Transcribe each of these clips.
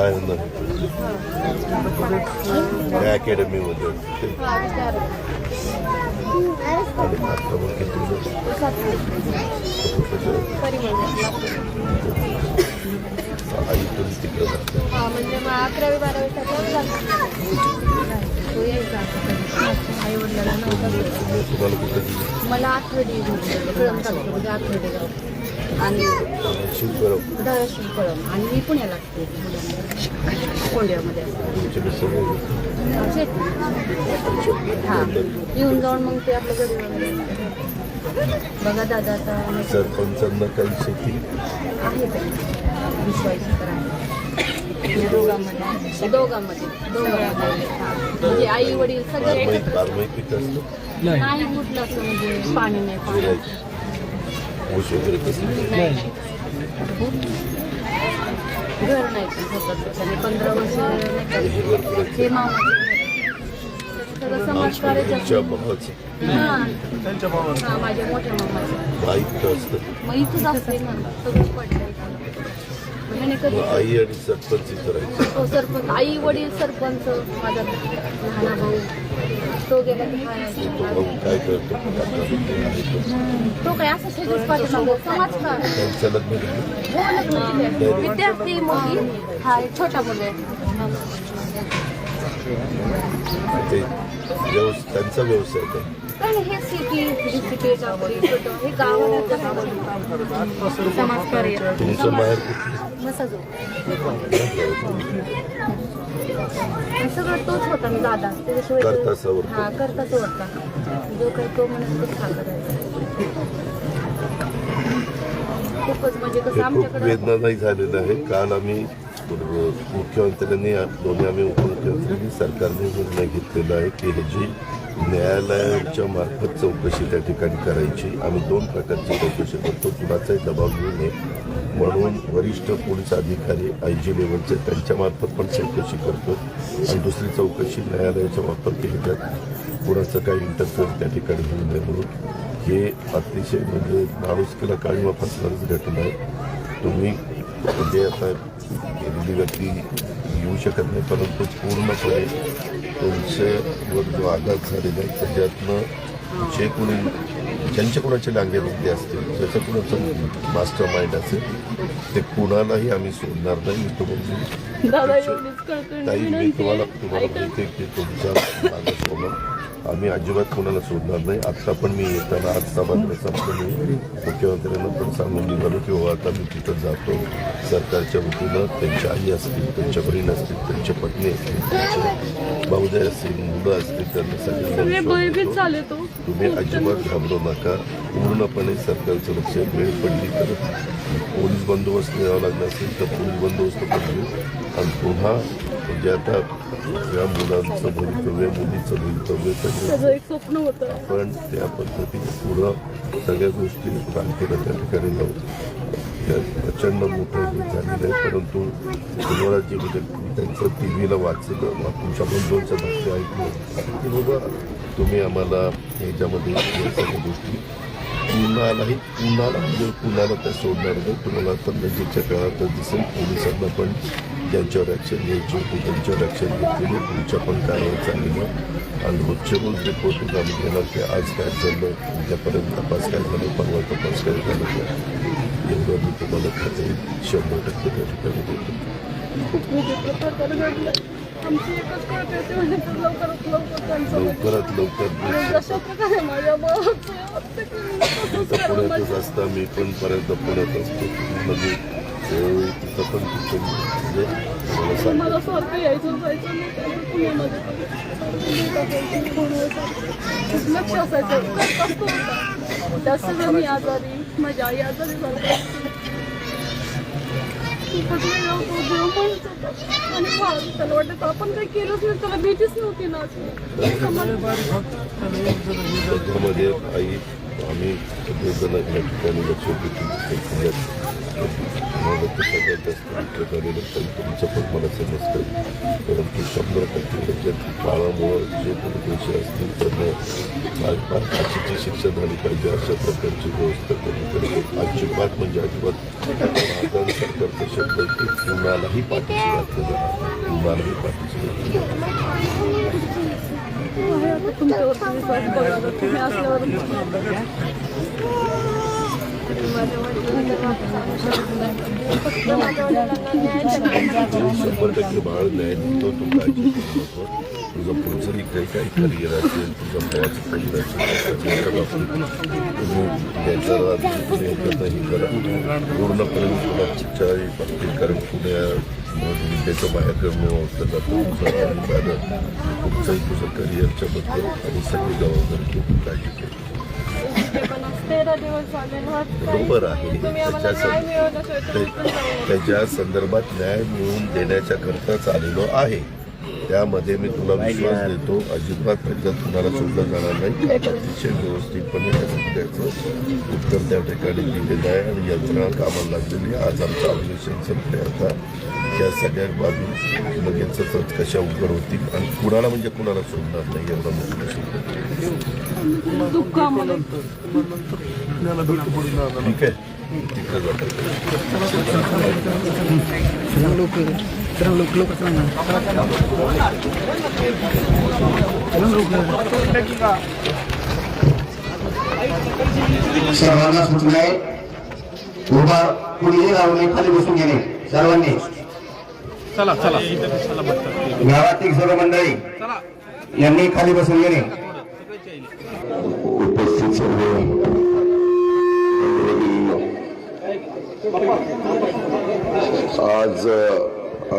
काय त्या अकॅडमीमध्ये ते हा विचार आणि आता मग किती दिवस? आई पण तिकडे हा म्हणजे मग अकरावी बारावी तुम्ही मला आठवडी म्हणजे आठवडी आणि शिवकरम धाराशिव कळम आणि मी पुण्याला असते कोंड्यामध्ये. हा. येऊन जाऊन मग ते आपलं घरी बघा दादा आता सरपंचांना काही शेती. आहे विश्वास आहे. दोघांमध्ये. दोघांमध्ये. दोघांमध्ये. म्हणजे आई वडील सगळे नाही कुठलं असं म्हणजे पाणी नाही पाणी जिरायचं ऊस वगैरे कसं नाही घर नाही पण पंधरा वर्ष नाही तुमच्या भावाचं माझ्या मोठ्या मामाचं आई असतं मग इथंच असते ना सगळं पडलंय कधी मग आई आणि सरपंच इथं तो सरपंच. आई वडील सरपंच माझा लहाना भाऊ. तो गेला काय तो भाऊ काय करतो आहे तो. तो काय असं सगळंच पाठीमागं समाजकार त्यांचं लग्न झालं हो लग्न केलंय. विद्यार्थी मुलगी हा एक छोटा मुलगा आहे. ते व्यवस त्यांचा व्यवसाय नाही, हे छोटं हे गावाला समाजकार्य तुमचं माहेर कुठलं मसाजो. सगळं तोच होता मी दादा. त्याच्याशिवाय तो- करता. हा तो होता. जो काही तो म्हणत तो हा करायचा खूपच म्हणजे कसं हे खूप आमच्याकडे वेदनादायी झालेलं आहे. काल आम्ही मुख्यमंत्र्यांनी दोन्ही आम्ही उपमुख्यमंत्र्यांनी सरकारने निर्णय घेतलेला आहे की ह्याची न्यायालयाच्या मार्फत चौकशी त्या ठिकाणी करायची. आम्ही दोन प्रकारची चौकशी करतो. कुणाचाही दबाव घेऊ नये. म्हणून वरिष्ठ पोलीस अधिकारी आय जी लेवलचे त्यांच्यामार्फत पण चौकशी करतो. आणि दुसरी चौकशी न्यायालयाच्या मार्फत केली त्यात कुणाचं काही इंटरफेअर त्या ठिकाणी होऊ नये म्हणून. हे अतिशय म्हणजे माणुसकीला काळीमा फसणारच घटना आहे. तुम्ही म्हणजे आता गेलेली व्यक्ती येऊ शकत नाही परंतु पूर्णपणे तुमच्यावर जो आघात झालेला आहे त्याच्यातनं जे कोणी ज्यांच्या कोणाचे डांगे रुपले असतील ज्याचं कोणाचं मास्टर माइंड असेल ते कुणालाही आम्ही सोडणार नाही ताई मी तुम्हाला. तुम्हाला. माहिती आहे की तुमच्या मागं आम्ही अजिबात कोणाला सोडणार नाही. आत्ता पण मी येताना आज सभागृह संपलं मी मुख्यमंत्र्यांना पण सांगून निघालो की हो आता मी तिथं जातो. सरकारच्या वतीनं त्यांच्या आई असतील त्यांच्या बहीण असतील त्यांच्या पत्नी असतील त्यांचे भाऊजाई असतील मुलं असतील त्यांना सगळे सगळ्यांना तुम्ही अजिबात घाबरू नका. पूर्णपणे सरकारचं लक्ष वेळ पडली तर पोलीस बंदोबस्त द्यावा लागला असेल तर पोलीस बंदोबस्त पण देऊ आणि पुन्हा म्हणजे आता या मुलांचं भवितव्य मुलीचं भवितव्य सगळं एक स्वप्न होतं. पण त्या पद्धतीने पुढं सगळ्या गोष्टी क्रांतीला त्या ठिकाणी त्यात प्रचंड मोठं हे झालेलं आहे. परंतु तुम्हाला जे म्हणजे त्यांचं टी व्हीला वाचलं तुमच्या बंधूंचं भाष्य ऐकलं. की बाबा तुम्ही आम्हाला ह्याच्यामध्ये या सगळ्या गोष्टी कुणालाही कुणाला म्हणजे कुणाला त्या सोडणार नाही. तुम्हाला तर नजीकच्या काळातच दिसेल पोलिसांना पण ज्यांच्यावर ॲक्शन घ्यायची होती त्यांच्यावर ॲक्शन घेतलेली तुमच्या पण कारवाई चाललेली आहे. आणि रोजचे रोज रिपोर्ट आम्ही घेणार की आज काय झालं उद्यापर्यंत तपास काय झालं परवा तपास काय झालं एवढं मी तुम्हाला खात्री शंभर टक्के त्या ठिकाणी देतो लवकरात लवकर केली, पुण्यातच असता मी पण पर्यंत पुण्यात असतो. म्हणजे मला सांग सारखं यायचं जायचं नाही खूप लक्ष असायचं करत असतो मी आजारी आई आजारी आणि फार त्याला वाटत आपण काही केलंच नाही त्याला भीतीच नव्हती ना आई आम्ही सगळेजण या ठिकाणी लक्ष देतो मला सगळ्यात जास्त विकत आलेलं पण तुमचं पण मला समजतं परंतु शंभर टक्के त्याच्यात काळामुळं जे पण दोषी असतील त्यांना फाशीची शिक्षा झाली पाहिजे अशा प्रकारची व्यवस्था कमी करतो अजिबात म्हणजे अजिबात माझा सरकारचा शब्द आहे की कुणालाही पाठीशी घातलं जाणार कुणालाही पाठीशी घातलं जाणार आहे आता तुमच्यावरती विश्वास तुम्ही असल्यावर माझ्या वडिलांना फक्त माझ्या वडिलांना शंभर टक्के बाळ न्याय देतो तुझं काही काही करिअर असेल तुझं भावाचं करिअर असेल तुम्ही करा पूर्णपणे तुला शिक्षा कारण पुण्या विद्येचं बाहेर ओळखलं जातं खूप आणि माझं तुमचंही तुझं करिअरच्या बद्दल आणि सगळी जबाबदारी खूप काळजी केली बरोबर आहे त्याच्या संदर्भात न्याय मिळवून देण्याच्या करताच आलेलो आहे. त्यामध्ये मी तुला विश्वास देतो अजिबात त्याच्यात कुणाला सोडलं जाणार नाही. अतिशय व्यवस्थितपणे त्या सगळ्याचं उत्तर त्या ठिकाणी दिलेलं आहे आणि यंत्रणा कामाला लागलेली आज आमचं ऑब्जेक्शन संपले आता. या सगळ्या बाबी लगेचच कशा उघड होतील आणि कुणाला म्हणजे कुणाला सोडणार नाही एवढा मोठा ठीक आहे. तिकडे जातो सर्वांना सुचलं आहे उभा कुणीही राहू नये खाली बसून गेले सर्वांनी. चला चला. चला गावातील सर्व मंडळी यांनी खाली बसून गेले उपस्थित सर्व. आज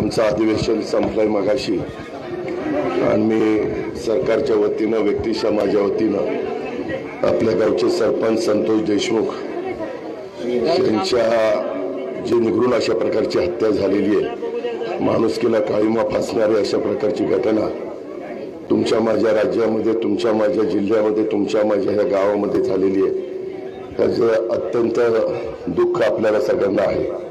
आमचं अधिवेशन संपलंय मगाशी. आणि मी सरकारच्या वतीनं व्यक्ती माझ्या वतीनं आपल्या गावचे सरपंच संतोष देशमुख यांच्या जी निघून अशा प्रकारची हत्या झालेली आहे माणुसकीला काळीमा फासणारी अशा प्रकारची घटना तुमच्या माझ्या राज्यामध्ये तुमच्या माझ्या जिल्ह्यामध्ये तुमच्या माझ्या ह्या गावामध्ये झालेली आहे. त्याचं अत्यंत दुःख आपल्याला सगळ्यांना आहे.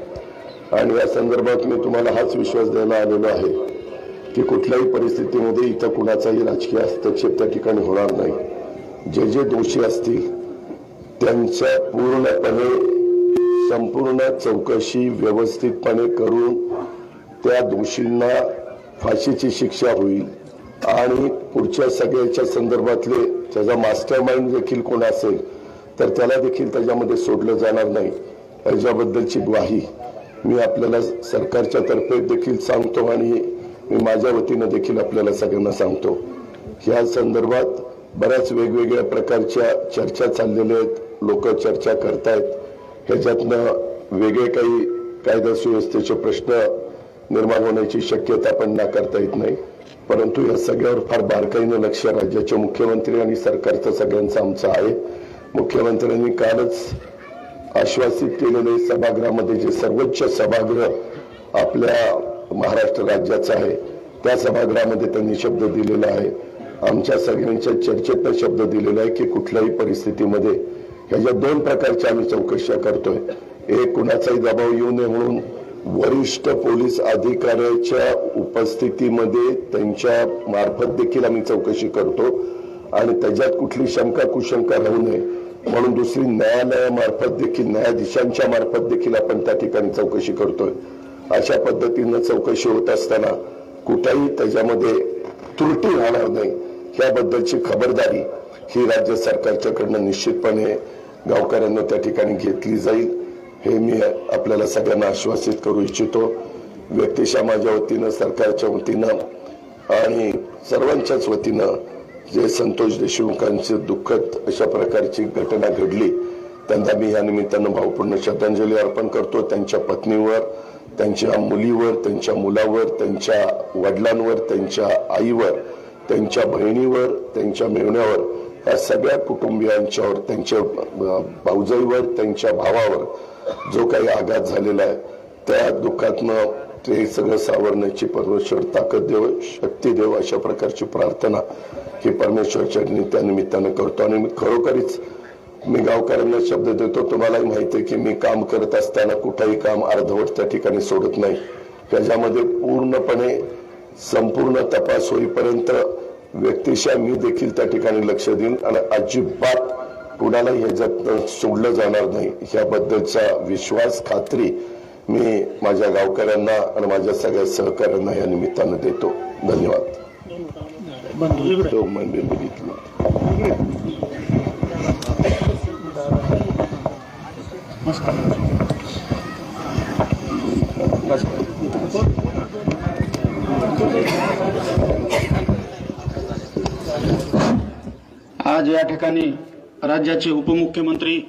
आणि या संदर्भात मी तुम्हाला हाच विश्वास द्यायला आलेलो आहे की कुठल्याही परिस्थितीमध्ये इथं कुणाचाही राजकीय हस्तक्षेप त्या ठिकाणी होणार नाही. जे जे दोषी असतील त्यांच्या पूर्णपणे संपूर्ण चौकशी व्यवस्थितपणे करून त्या दोषींना फाशीची शिक्षा होईल. आणि पुढच्या सगळ्याच्या संदर्भातले त्याचा मास्टर माइंड देखील कोण असेल तर त्याला देखील त्याच्यामध्ये सोडलं जाणार नाही. याच्याबद्दलची ग्वाही मी आपल्याला सरकारच्या तर्फे देखील सांगतो आणि मी माझ्या वतीनं देखील आपल्याला सगळ्यांना सांगतो ह्या संदर्भात बऱ्याच वेगवेगळ्या प्रकारच्या चर्चा चाललेल्या आहेत. लोक चर्चा करतायत. ह्याच्यातनं वेगळे काही कायदा सुव्यवस्थेचे प्रश्न निर्माण होण्याची शक्यता पण नाकारता येत नाही. परंतु या सगळ्यावर फार बारकाईनं लक्ष राज्याचे मुख्यमंत्री आणि सरकारचं सगळ्यांचं आमचं आहे. मुख्यमंत्र्यांनी कालच आश्वासित केलेले सभागृहामध्ये जे सर्वोच्च सभागृह आपल्या महाराष्ट्र राज्याचं आहे त्या सभागृहामध्ये त्यांनी शब्द दिलेला आहे. आमच्या सगळ्यांच्या चर्चेतनं शब्द दिलेला आहे की कुठल्याही परिस्थितीमध्ये ह्याच्या दोन प्रकारच्या आम्ही चौकशा करतोय. एक कुणाचाही दबाव येऊ नये म्हणून वरिष्ठ पोलीस अधिकाऱ्याच्या उपस्थितीमध्ये त्यांच्या मार्फत देखील आम्ही चौकशी करतो. आणि त्याच्यात कुठली शंका कुशंका राहू नये म्हणून दुसरी न्यायालयामार्फत देखील न्यायाधीशांच्या मार्फत देखील आपण त्या ठिकाणी चौकशी करतोय. अशा पद्धतीनं चौकशी होत असताना कुठेही त्याच्यामध्ये त्रुटी राहणार नाही याबद्दलची खबरदारी ही राज्य सरकारच्याकडनं निश्चितपणे गावकऱ्यांना त्या ठिकाणी घेतली जाईल. हे मी आपल्याला सगळ्यांना आश्वासित करू इच्छितो. व्यक्तिशा माझ्या वतीनं सरकारच्या वतीनं आणि सर्वांच्याच वतीनं जे संतोष देशमुखांचे दुःखद अशा प्रकारची घटना घडली त्यांना मी या निमित्तानं भावपूर्ण श्रद्धांजली अर्पण करतो. त्यांच्या पत्नीवर त्यांच्या मुलीवर त्यांच्या मुलावर त्यांच्या वडिलांवर त्यांच्या आईवर त्यांच्या बहिणीवर त्यांच्या मेवण्यावर या सगळ्या कुटुंबियांच्यावर त्यांच्या भाऊजाईवर त्यांच्या भावावर जो काही आघात झालेला आहे त्या दुःखातनं ते सगळं सावरण्याची परमेश्वर ताकद देव शक्ती देव अशा प्रकारची प्रार्थना ही परमेश्वरच्या त्यानिमित्तानं करतो. आणि मी खरोखरीच मी गावकऱ्यांना शब्द देतो तुम्हालाही माहिती आहे की मी काम करत असताना कुठंही काम अर्धवट त्या ठिकाणी सोडत नाही. त्याच्यामध्ये पूर्णपणे संपूर्ण तपास होईपर्यंत व्यक्तिशा मी देखील त्या ठिकाणी लक्ष देईन. आणि अजिबात कुणालाही ह्याच्यात सोडलं जाणार नाही. ह्याबद्दलचा विश्वास खात्री मी माझ्या गावकऱ्यांना आणि माझ्या सगळ्या सहकाऱ्यांना या निमित्तानं देतो. धन्यवाद. आज या ठिकाणी राज्याचे उपमुख्यमंत्री